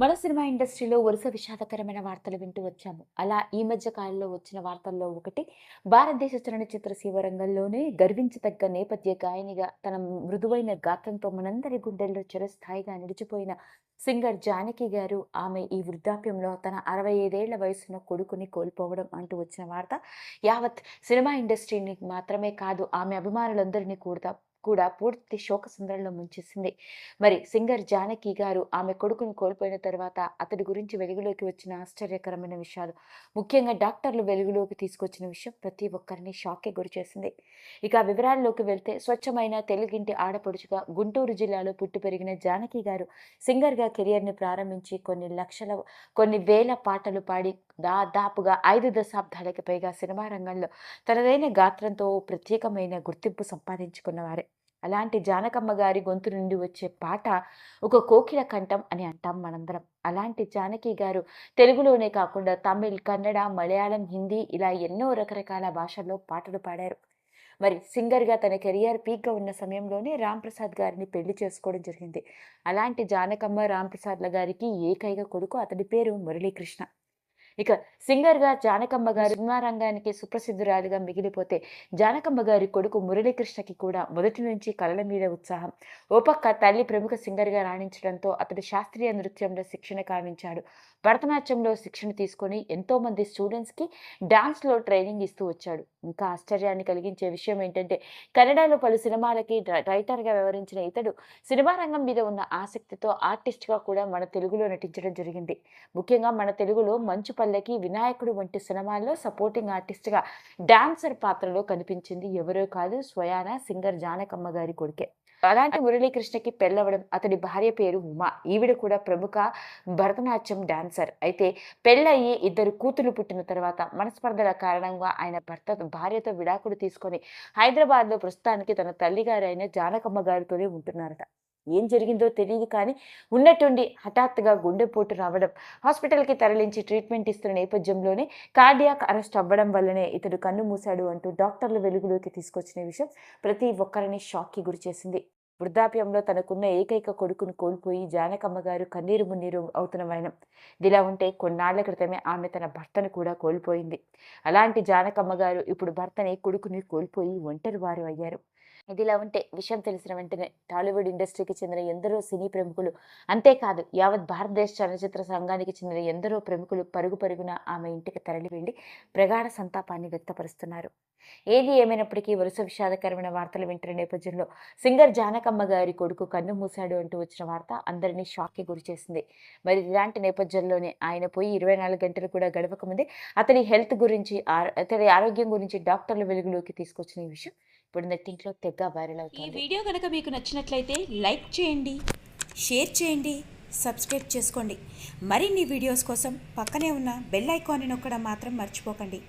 మన సినిమా ఇండస్ట్రీలో వరుస విషాదకరమైన వార్తలు వింటూ వచ్చాము. అలా ఈ మధ్య కాలంలో వచ్చిన వార్తల్లో ఒకటి భారతదేశ చలనచిత్ర సీమ రంగంలోనే గర్వించదగ్గ నేపథ్య గాయనిగా తన మృదువైన గాత్రంతో మనందరి గుండెల్లో చిరస్థాయిగా నిలిచిపోయిన సింగర్ జానకి గారు ఆమె ఈ వృద్ధాప్యంలో తన అరవై ఐదేళ్ళ వయసున్న కొడుకుని కోల్పోవడం అంటూ వచ్చిన వార్త. యావత్ సినిమా ఇండస్ట్రీని మాత్రమే కాదు ఆమె అభిమానులందరినీ కూడా కూడా పూర్తి శోక సుందరంలో ముంచేసింది. మరి సింగర్ జానకి గారు ఆమె కొడుకును కోల్పోయిన తర్వాత అతడి గురించి వెలుగులోకి వచ్చిన ఆశ్చర్యకరమైన విషయాలు ముఖ్యంగా డాక్టర్లు వెలుగులోకి తీసుకొచ్చిన విషయం ప్రతి ఒక్కరిని షాక్కి గురిచేసింది ఇక వివరాల్లోకి వెళ్తే స్వచ్ఛమైన తెలుగింటి ఆడపడుచుగా గుంటూరు జిల్లాలో పుట్టి పెరిగిన జానకి గారు సింగర్గా కెరియర్ని ప్రారంభించి కొన్ని లక్షల కొన్ని వేల పాటలు పాడి దాదాపుగా ఐదు దశాబ్దాలకు పైగా సినిమా రంగంలో తనదైన గాత్రంతో ప్రత్యేకమైన గుర్తింపు సంపాదించుకున్నవారే. అలాంటి జానకమ్మ గారి గొంతు నుండి వచ్చే పాట ఒక కోకిల కంఠం అని అంటాం మనందరం. అలాంటి జానకి గారు తెలుగులోనే కాకుండా తమిళ్ కన్నడ మలయాళం హిందీ ఇలా ఎన్నో రకరకాల భాషల్లో పాటలు పాడారు. మరి సింగర్గా తన కెరియర్ పీక్గా ఉన్న సమయంలోనే రామ్ ప్రసాద్ గారిని పెళ్ళి చేసుకోవడం జరిగింది. అలాంటి జానకమ్మ రామ్ ప్రసాద్ల గారికి ఏకైక కొడుకు అతడి పేరు మురళీకృష్ణ. ఇక సింగర్గా జానకమ్మ గారు సినిమా రంగానికి సుప్రసిద్ధురాలిగా మిగిలిపోతే జానకమ్మ గారి కొడుకు మురళీకృష్ణకి కూడా మొదటి నుంచి కళల మీద ఉత్సాహం. ఓ పక్క తల్లి ప్రముఖ సింగర్గా రాణించడంతో అతడు శాస్త్రీయ నృత్యంలో శిక్షణ కావించాడు. భరతనాట్యంలో శిక్షణ తీసుకొని ఎంతోమంది స్టూడెంట్స్కి డాన్స్లో ట్రైనింగ్ ఇస్తూ వచ్చాడు. ఇంకా ఆశ్చర్యాన్ని కలిగించే విషయం ఏంటంటే కన్నడలో పలు సినిమాలకి రైటర్గా వ్యవహరించిన ఇతడు సినిమా రంగం మీద ఉన్న ఆసక్తితో ఆర్టిస్ట్గా కూడా మన తెలుగులో నటించడం జరిగింది. ముఖ్యంగా మన తెలుగులో మంచు పల్లెకి వినాయకుడు వంటి సినిమాల్లో సపోర్టింగ్ ఆర్టిస్ట్గా డాన్సర్ పాత్రలో కనిపించింది ఎవరో కాదు స్వయాన సింగర్ జానకమ్మ గారి కొడుకే. అలాంటి మురళీకృష్ణకి పెళ్ళవడం అతడి భార్య పేరు ఉమా. ఈవిడ కూడా ప్రముఖ భరతనాట్యం డాన్సర్. అయితే పెళ్ళయి ఇద్దరు కూతురు పుట్టిన తర్వాత మనస్పర్ధల కారణంగా ఆయన భర్త భార్యతో విడాకులు తీసుకొని హైదరాబాద్లో ప్రస్తుతానికి తన తల్లిగారు అయిన జానకమ్మ గారితోనే ఉంటున్నారట. ఏం జరిగిందో తెలియదు కానీ ఉన్నట్టుండి హఠాత్తుగా గుండెపోటు రావడం హాస్పిటల్కి తరలించి ట్రీట్మెంట్ ఇస్తున్న నేపథ్యంలోనే కార్డియాక్ అరెస్ట్ అవ్వడం వల్లనే ఇతడు కన్ను మూశాడు అంటూ డాక్టర్లు వెలుగులోకి తీసుకొచ్చిన విషయం ప్రతి ఒక్కరిని షాక్కి గురిచేసింది వృద్ధాప్యంలో తనకున్న ఏకైక కొడుకును కోల్పోయి జానకమ్మ గారు కన్నీరు మున్నీరు అవుతున్న వైనం. ఇదిలా ఉంటే కొన్నాళ్ళ క్రితమే ఆమె తన భర్తను కూడా కోల్పోయింది. అలాంటి జానకమ్మ గారు ఇప్పుడు భర్తని కొడుకుని కోల్పోయి ఒంటరి వారు అయ్యారు. ఇదిలా ఉంటే విషయం తెలిసిన వెంటనే టాలీవుడ్ ఇండస్ట్రీకి చెందిన ఎందరో సినీ ప్రముఖులు అంతేకాదు యావత్ భారతదేశ చలనచిత్ర సంఘానికి చెందిన ఎందరో ప్రముఖులు పరుగు పరుగున ఆమె ఇంటికి తరలి వెళ్ళి ప్రగాఢ సంతాపాన్ని వ్యక్తపరుస్తున్నారు. ఏది ఏమైనప్పటికీ వరుస విషాదకరమైన వార్తలు వింటున్న నేపథ్యంలో సింగర్ జానకమ్మ గారి కొడుకు కన్ను మూశాడు అంటూ వచ్చిన వార్త అందరినీ షాక్కి గురిచేసింది మరి ఇలాంటి నేపథ్యంలోనే ఆయన పోయి ఇరవై నాలుగు గంటలు కూడా గడవకముందే అతని హెల్త్ గురించి అతని ఆరోగ్యం గురించి డాక్టర్ల వెలుగులోకి తీసుకొచ్చిన ఈ విషయం ఇప్పుడు నెట్టింట్లో తెగ వైరల్ ఈ అవుతుంది. వీడియో కనుక మీకు నచ్చినట్లయితే లైక్ చేయండి షేర్ చేయండి సబ్స్క్రైబ్ చేసుకోండి. మరిన్ని వీడియోస్ కోసం పక్కనే ఉన్న బెల్ ఐకాన్ని నొక్కడం మాత్రం మర్చిపోకండి.